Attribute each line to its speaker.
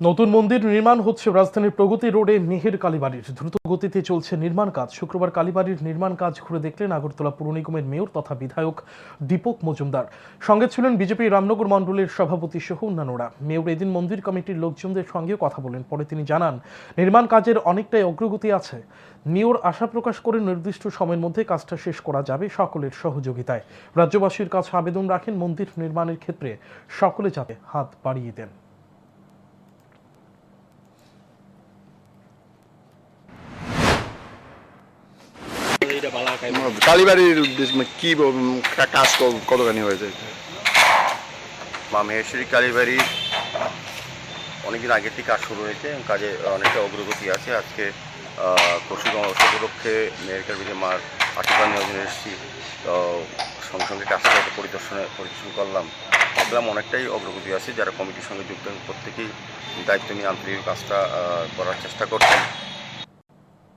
Speaker 1: নতুন মন্দির নির্মাণ হচ্ছে রাজধানীর প্রগতি রোডে মেহের কালীবাড়ির। দ্রুত গতিতে চলছে নির্মাণ কাজ। শুক্রবার কালীবাড়ির নির্মাণ কাজ ঘুরে দেখলেন আগরতলা পুর নিগমের মেয়র তথা বিধায়ক দীপক মজুমদার। সঙ্গে ছিলেন বিজেপি রামনগর মণ্ডলের সভাপতি সহ অন্যান্যরা। মেয়র এদিন মন্দির কমিটির লোকজনদের সঙ্গে কথা বলেন। পরে তিনি জানান, নির্মাণ কাজের অনেকটাই অগ্রগতি আছে। মেয়র আশা প্রকাশ করে নির্দিষ্ট সময়ের মধ্যে কাজটা শেষ করা যাবে সকলের সহযোগিতায়। রাজ্যবাসীর কাছে আবেদন রাখেন মন্দির নির্মাণের ক্ষেত্রে। সকলে যাতে হাত বাড়িয়ে দেন।
Speaker 2: কালীবাড়ির উদ্দেশ্যে মানে কি কাজ কতখানি হয়েছে?
Speaker 3: মা মহেশ্বরী কালীবাড়ির অনেকদিন আগের থেকে কাজ শুরু হয়েছে কাজে অনেকটা অগ্রগতি আছে। আজকে অবসর উপলক্ষে মেয়ের কালীবাড়ি মার আশীর্বাদ নেওয়ার এসেছি। সঙ্গে সঙ্গে কাজটা পরিদর্শনে পরিদর্শন করলাম। ভাবলাম অনেকটাই অগ্রগতি আছে, যারা কমিটির সঙ্গে যুক্ত, প্রত্যেকেই দায়িত্ব নিয়ে আন্তরিক কাজটা করার চেষ্টা করছেন।